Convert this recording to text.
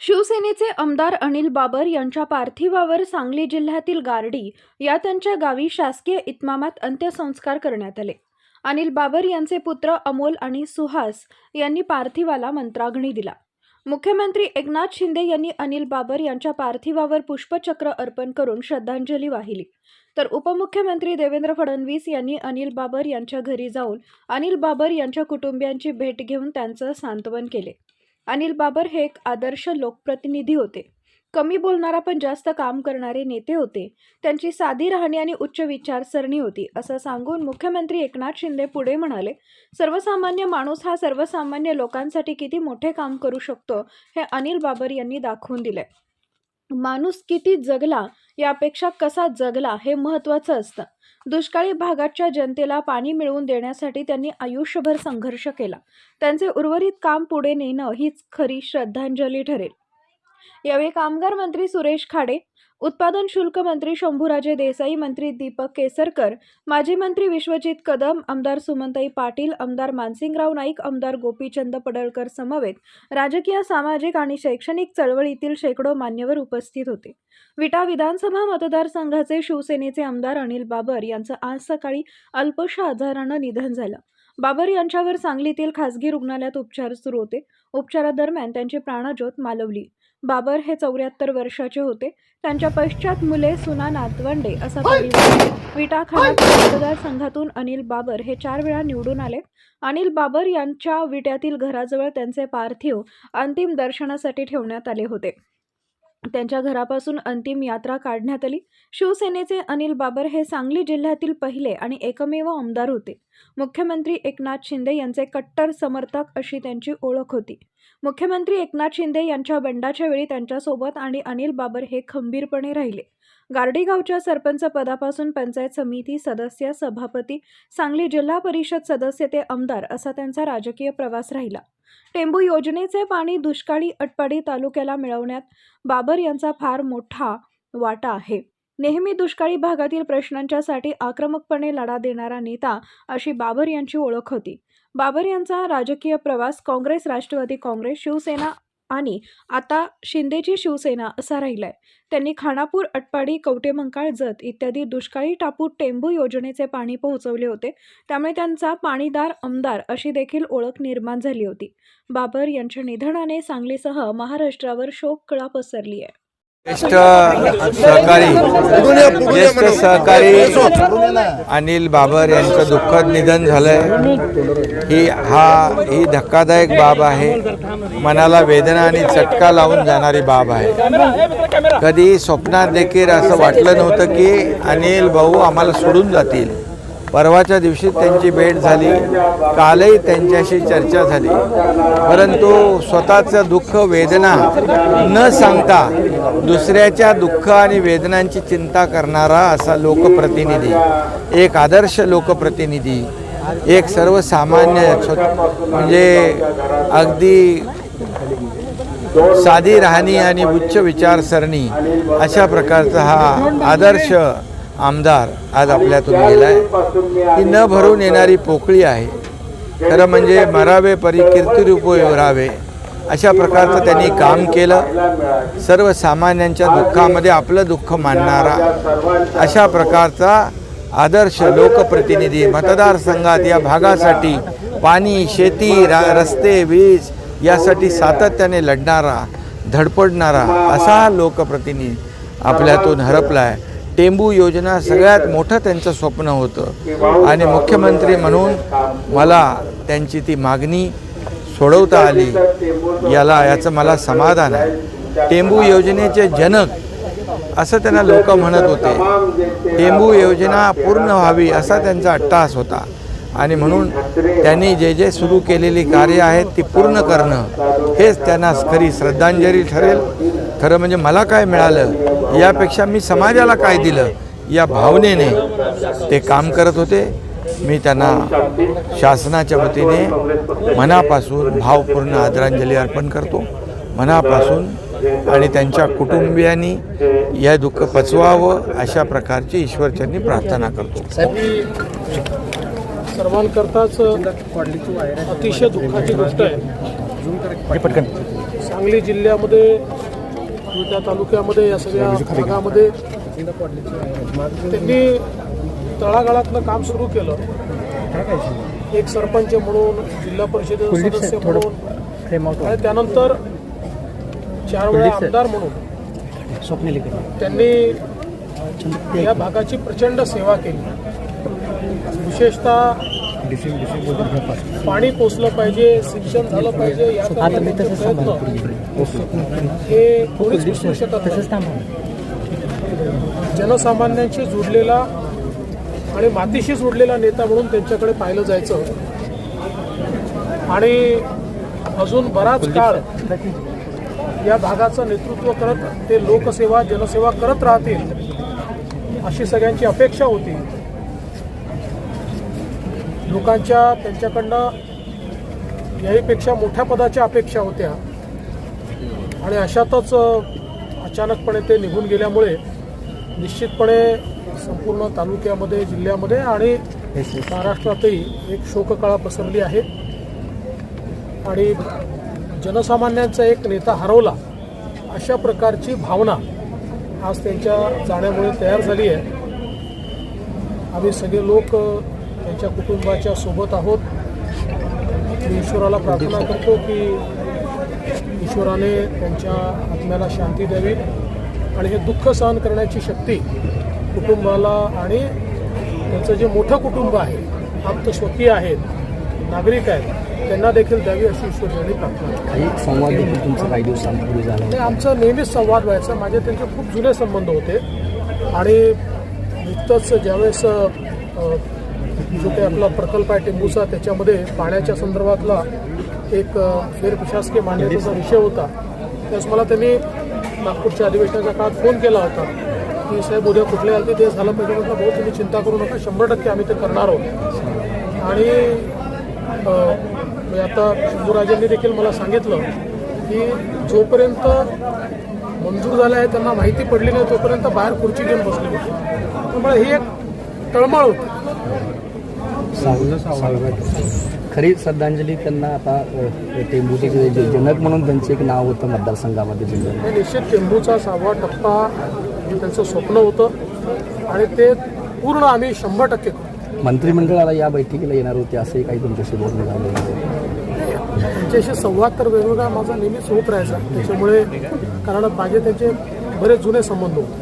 शिवसेनेचे आमदार अनिल बाबर यांच्या पार्थिवावर सांगली जिल्ह्यातील गारडी या त्यांच्या गावी शासकीय इतमामात अंत्यसंस्कार करण्यात आले. अनिल बाबर यांचे पुत्र अमोल आणि सुहास यांनी पार्थिवाला मंत्राग्नी दिला. मुख्यमंत्री एकनाथ शिंदे यांनी अनिल बाबर यांच्या पार्थिवावर पुष्पचक्र अर्पण करून श्रद्धांजली वाहिली. तर उपमुख्यमंत्री देवेंद्र फडणवीस यांनी अनिल बाबर यांच्या घरी जाऊन अनिल बाबर यांच्या कुटुंबियांची भेट घेऊन त्यांचं सांत्वन केले. अनिल बाबर हे एक आदर्श लोकप्रतिनिधी होते. कमी बोलणारा पण जास्त काम करणारे नेते होते. त्यांची साधी राहणी आणि उच्च विचारसरणी होती असं सांगून मुख्यमंत्री एकनाथ शिंदे पुढे म्हणाले सर्वसामान्य माणूस हा सर्वसामान्य लोकांसाठी किती मोठे काम करू शकतो? हे अनिल बाबर यांनी दाखवून दिले माणूस किती जगला यापेक्षा कसा जगला हे महत्त्वाचं असतं. दुष्काळी भागाच्या जनतेला पाणी मिळवून देण्यासाठी त्यांनी आयुष्यभर संघर्ष केला. त्यांचे उर्वरित काम पुढे नेणं हीच खरी श्रद्धांजली ठरेल. यावेळी कामगार मंत्री सुरेश खाडे उत्पादन शुल्क मंत्री शंभूराजे देसाई मंत्री दीपक केसरकर माजी मंत्री विश्वजित कदम आमदार सुमंताई पाटील आमदार मानसिंगराव नाईक आमदार गोपीचंद पडळकर समवेत राजकीय सामाजिक आणि शैक्षणिक चळवळीतील शेकडो मान्यवर उपस्थित होते. विटा विधानसभा मतदारसंघाचे शिवसेनेचे आमदार अनिल बाबर यांचं आज सकाळी अल्पशा आजारानं निधन झालं. बाबर यांच्यावर सांगलीतील खासगी रुग्णालयात उपचार सुरू होते. उपचारादरम्यान त्यांची प्राणज्योत मालवली. बाबर हे चौऱ्याहत्तर वर्षाचे होते. त्यांच्या पश्चात मुले सुना नातवंडे असा परिवार विटा खानापूर मतदारसंघातून अनिल बाबर हे चार वेळा निवडून आले. अनिल बाबर यांच्या विट्यातील घराजवळ त्यांचे पार्थिव अंतिम दर्शनासाठी ठेवण्यात आले होते. त्यांच्या घरापासून अंतिम यात्रा काढण्यात आली. शिवसेनेचे अनिल बाबर हे सांगली जिल्ह्यातील पहिले आणि एकमेव आमदार होते. मुख्यमंत्री एकनाथ शिंदे यांचे कट्टर समर्थक अशी त्यांची ओळख होती. मुख्यमंत्री एकनाथ शिंदे यांच्या बंडाच्या वेळी त्यांच्यासोबत आणि अनिल बाबर हे खंबीरपणे राहिले. गारडेगावच्या सरपंच पदापासून पंचायत समिती सदस्य सभापती सांगली जिल्हा परिषद सदस्य ते आमदार असा त्यांचा राजकीय प्रवास राहिला. टेंबू योजनेचे पाणी दुष्काळी अटपाडी तालुक्याला मिळवण्यात बाबर यांचा फार मोठा वाटा आहे. नेहमी दुष्काळी भागातील प्रश्नांच्यासाठी आक्रमकपणे लढा देणारा नेता अशी बाबर यांची ओळख होती. बाबर यांचा राजकीय प्रवास काँग्रेस राष्ट्रवादी काँग्रेस शिवसेना आणि आता शिंदेची शिवसेना असा राहिलाय. त्यांनी खानापूर अटपाडी कवटेमंकाळ जत इत्यादी दुष्काळी टापू टेंबू योजनेचे पाणी पोहोचवले होते. त्यामुळे त्यांचा पाणीदार आमदार अशी देखील ओळख निर्माण झाली होती. बाबर यांच्या निधनाने सांगलीसह महाराष्ट्रावर शोककळा पसरली आहे ज्येष्ठ सहकारी ज्येष्ठ सहकारी अनिल बाबर यांचं दुःखद निधन झालंय. ही हा ही धक्कादायक बाब आहे. मनाला वेदना आणि चटका लावून जाणारी बाब आहे. कधी स्वप्नात देखील असं वाटलं नव्हतं की अनिल भाऊ आम्हाला सोडून जातील. परवाच्या दिवशी त्यांची भेट झाली. कालही त्यांच्याशी चर्चा झाली. परंतु स्वतःचं दुःख वेदना न सांगता दुसऱ्याच्या दुःख आणि वेदनांची चिंता करणारा असा लोकप्रतिनिधी एक आदर्श लोकप्रतिनिधी एक सर्वसामान्य म्हणजे अगदी साधी राहणी आणि उच्च विचारसरणी अशा प्रकारचा हा आदर्श आमदार आज आपल्यातून गेला आहे ही न भरून येणारी पोकळी आहे. खरं म्हणजे मरावे परी कीर्तिरूप राहावे. अशा प्रकारचं त्यांनी काम केलं. सर्वसामान्यांच्या दुःखामध्ये आपलं दुःख मानणारा अशा प्रकारचा आदर्श लोकप्रतिनिधी मतदारसंघात या भागासाठी पाणी शेती रा रस्ते वीज यासाठी सातत्याने लढणारा धडपडणारा असा हा लोकप्रतिनिधी आपल्यातून हरपला आहे टेंबू योजना सगळ्यात मोठं त्यांचं स्वप्न होतं. आणि मुख्यमंत्री म्हणून मला त्यांची ती मागणी सोडवता आली याला याचं मला समाधान आहे. टेंबू योजनेचे जनक असं त्यांना लोक म्हणत होते. टेंबू योजना पूर्ण व्हावी असा त्यांचा अट्टास होता. आणि म्हणून त्यांनी जे जे सुरू केलेली कार्य आहेत ती पूर्ण करणं हेच त्यांना खरी श्रद्धांजली ठरेल. खरं म्हणजे मला काय मिळालं यापेक्षा मी समाजाला काय दिलं या भावनेने ते काम करत होते. मी त्यांना शासनाच्या वतीने मनापासून भावपूर्ण आदरांजली अर्पण करतो. मनापासून आणि त्यांच्या कुटुंबियांनी या दुःख पचवावं अशा प्रकारची ईश्वरचरणी प्रार्थना करतो. सर्वांकरताच अतिशय दुःखाची गोष्ट आहे. सांगली जिल्ह्यामध्ये त्या तालुक्यामध्ये या सगळ्या भागामध्ये त्यांनी तळागाळातलं काम सुरू केलं. एक सरपंच म्हणून जिल्हा परिषद सदस्य म्हणून आणि त्यानंतर चार वेळा आमदार म्हणून त्यांनी या भागाची प्रचंड सेवा केली. विशेषतः पाणी पोचलं पाहिजे सिंचन झालं पाहिजे या प्रयत्न हे कोणीच शकत नाही जनसामान्यांशी जोडलेला आणि मातीशी जोडलेला नेता म्हणून त्यांच्याकडे पाहिलं जायचं. आणि अजून बराच काळ या भागाचं नेतृत्व करत ते लोकसेवा जनसेवा करत राहतील अशी सगळ्यांची अपेक्षा होती. लोकांच्या त्यांच्याकडनं याहीपेक्षा मोठ्या पदाच्या अपेक्षा होत्या. आणि अशातच अचानकपणे ते निघून गेल्यामुळे निश्चितपणे संपूर्ण तालुक्यामध्ये जिल्ह्यामध्ये आणि महाराष्ट्रातही एक शोककळा पसरली आहे. आणि जनसामान्यांचा एक नेता हरवला अशा प्रकारची भावना आज त्यांच्या जाण्यामुळे तयार झाली आहे. आम्ही सगळे लोक त्यांच्या कुटुंबाच्या सोबत आहोत. मी ईश्वराला प्रार्थना करतो की ईश्वराने त्यांच्या आत्म्याला शांती द्यावी. आणि हे दुःख सहन करण्याची शक्ती कुटुंबाला आणि त्यांचं जे मोठं कुटुंब आहे आप्तस्वकीय आहेत नागरिक आहेत त्यांना देखील द्यावी अशी ईश्वराने प्रार्थना संवाद देखील तुमचा काही दिवसांपूर्वी झाला आणि आमचा नेहमीच संवाद व्हायचा. माझे त्यांचे खूप जुने संबंध होते. आणि नुकतंच ज्यावेळेस जो काही आपला प्रकल्प आहे टेंबूचा त्याच्यामध्ये पाण्याच्या संदर्भातला एक फेरप्रशासकीय मान्यतेचा विषय होता त्यावेळेस मला त्यांनी नागपूरच्या अधिवेशनाच्या काळात फोन केला होता की साहेब उद्या कुठले आले ते झालं पाहिजे म्हटलं भाऊ तुम्ही चिंता करू नका शंभर टक्के आम्ही ते करणार आहोत. आणि मी आता शंभूराजांनी देखील मला सांगितलं की जोपर्यंत मंजूर झालं आहे त्यांना माहिती पडली नाही तोपर्यंत बाहेर खुर्ची घेऊन बसली होती. त्यामुळे ही एक तळमळ होती. खरी श्रद्धांजली त्यांना आता टेंबूचे जनक म्हणून त्यांचे एक नाव होतं मतदारसंघामध्ये जिल्ह्यात. निश्चित टेंबूचा सहावा टप्पा हे त्यांचं स्वप्न होतं आणि ते पूर्ण आम्ही शंभर टक्के मंत्रिमंडळाला या बैठकीला येणार होते असेही काही तुमच्याशी बोलणं झालं त्यांच्याशी संवाद तर वेगवेगळा माझा नेहमीच होत राहायचा. त्याच्यामुळे कारण माझे त्यांचे बरेच जुने संबंध होते.